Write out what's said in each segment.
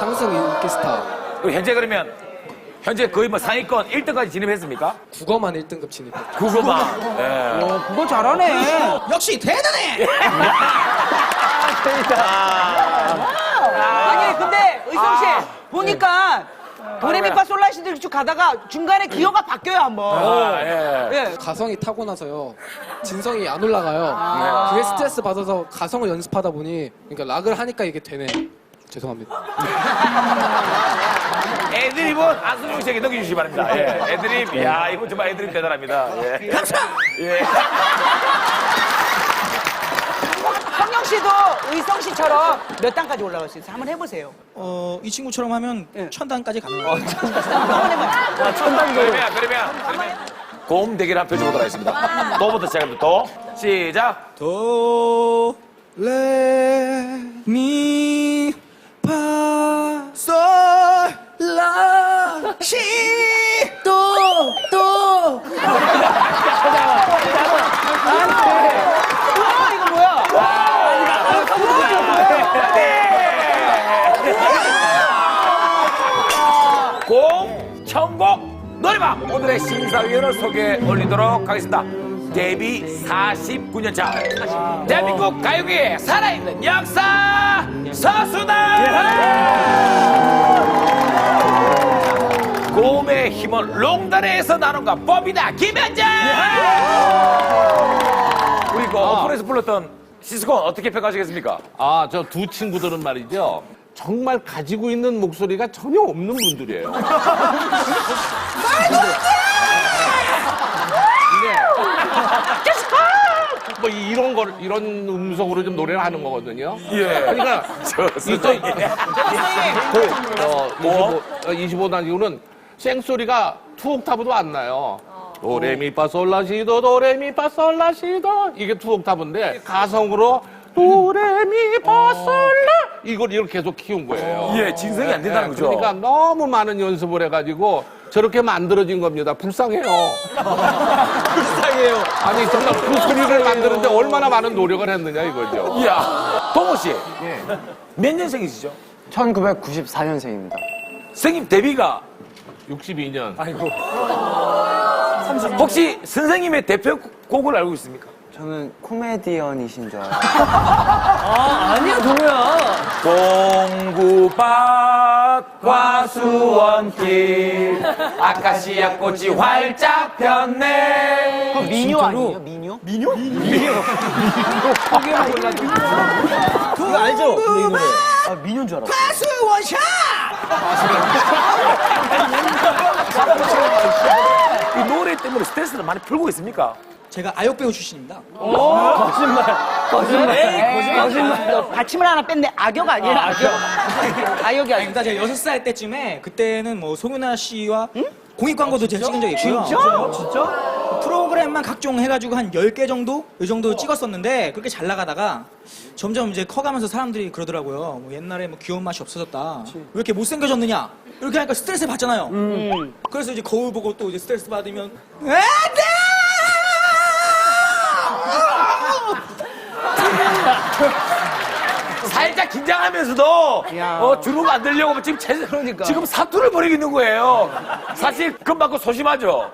상승 인기 스타. 그리고 현재 그러면 현재 거의 뭐 상위권 1등까지 진입했습니까? 국어만 1등급 진입했죠. 국어만. 예. 어, 그거 잘하네. 역시 대단해. 아니 근데 의성 씨 아. 보니까 도레미파 솔라시들 쭉 가다가 중간에 기어가 바뀌어요 한번. 아, 예. 예. 가성이 타고 나서요. 진성이 안 올라가요. 그게 스트레스 받아서 가성을 연습하다 보니 그러니까 락을 하니까 이게 되네. 죄송합니다. 애드립은 안승용 씨에게 넘겨주시기 바랍니다. 예. 애드립, 야 이분 정말 애드립 대단합니다. 예. 감사. 예. 성영 씨도 의성 씨처럼 몇 단까지 올라갈 수 있어요? 한번 해보세요. 어, 이 친구처럼 하면 예. 천단까지 가는 거예요. 한번 해봐요. 그러면, 그러면, 그러면. 고음 대결 한번 펼쳐보도록 하겠습니다. 도부터 시작합니다. 도. 시작. 도, 레, 미, 공, 천곡, 노래방. 오늘의 심사위원을 소개해 올리도록 하겠습니다. 데뷔 49년 차. 대한민국 가요계에 살아있는 역사 서수다! 고음의 힘을 롱다리에서 나눈과 법이다. 김현정! 우리 그 오픈에서 불렀던 시스콘 어떻게 평가하시겠습니까? 아, 저 두 친구들은 말이죠. 정말 가지고 있는 목소리가 전혀 없는 분들이에요. 뭐 이런 걸 이런 음성으로 좀 노래를 하는 거거든요. 예. 그러니까 저 이쪽 선생님. 그, 어, 25, 25단 이후는 생소리가 투 옥타브도 안 나요. 도레미파 솔라시도 도레미파 솔라시도 이게 투 옥타브인데 가성으로 도레미파 솔라 이걸 이렇게 계속 키운 거예요. 예, 진성이 안 된다는 예, 거죠. 그러니까 너무 많은 연습을 해가지고 저렇게 만들어진 겁니다. 불쌍해요. 불쌍해요. 아니 정말 그 소리를 만드는데 얼마나 많은 노력을 했느냐 이거죠. 이야, 동호 씨. 몇 년생이시죠? 1994년생입니다. 선생님 데뷔가 62년. 혹시 선생님의 대표 곡을 알고 있습니까? 저는 코미디언이신 줄 알아요. 동구밭 과수원길 아카시아 꽃이 활짝 폈네 미녀 아니에요? 미녀? 그거 알죠? 근데 이 노래. 아, 민요인 줄 원샷! 이 노래 때문에 스트레스를 많이 풀고 있습니까? 제가 아역 배우 출신입니다. 받침을 하나 뺐네. 악역 아니에요? 악역. 악역이 아니. 그러니까 제가 여섯 살 때쯤에 그때는 뭐 송윤아 씨와 공익 광고도 제가 찍은 적이 있고요. 진짜? 프로그램만 각종 해가지고 한 10개 정도? 이 정도 찍었었는데 그렇게 잘 나가다가 점점 이제 커가면서 사람들이 그러더라고요. 뭐 옛날에 뭐 귀여운 맛이 없어졌다. 왜 이렇게 못생겨졌느냐? 이렇게 하니까 스트레스 받잖아요. 그래서 이제 거울 보고 또 이제 스트레스 받으면 안 살짝 긴장하면서도 어, 주름 안 들려고 지금 체, 지금 사투를 벌이고 있는 거예요. 사실 금방 그 소심하죠.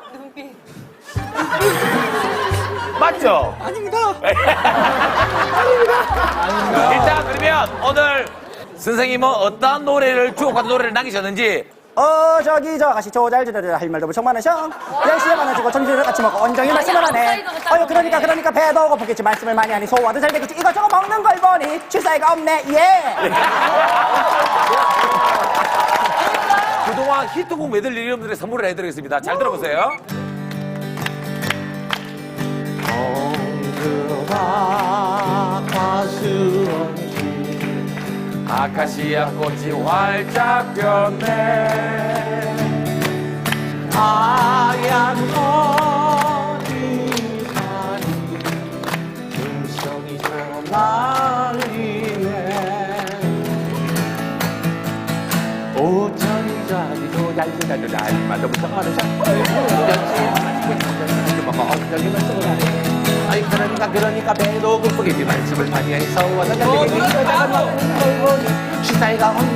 맞죠? 아닙니다. 일단 그러면 오늘 선생님은 어떤 노래를 주옥같은 노래를 남기셨는지 어 저기 저 아가씨 조잘조잘 할 말도 무척 많으셔. 열심히 많아지고 점심을 같이 먹고 온종일 말씀을 하네. 어휴 그러니까 그러니까 배도 고프겠지 말씀을 많이 하니 소화도 잘 되겠지. 이것저것 먹는 걸 보니 쉴 사이가 없네. 예. 그동안 히트곡 메들리 여러분들의 선물을 해드리겠습니다. 잘 들어보세요. 아카시아 꽃이 활짝 폈네 하얀 머리살이 금성이처럼 날리네 오천짜리도 얇은 날마다 무성하는 아이 그러니까 그러니까 배도 我们的大路通向你，新时代红日。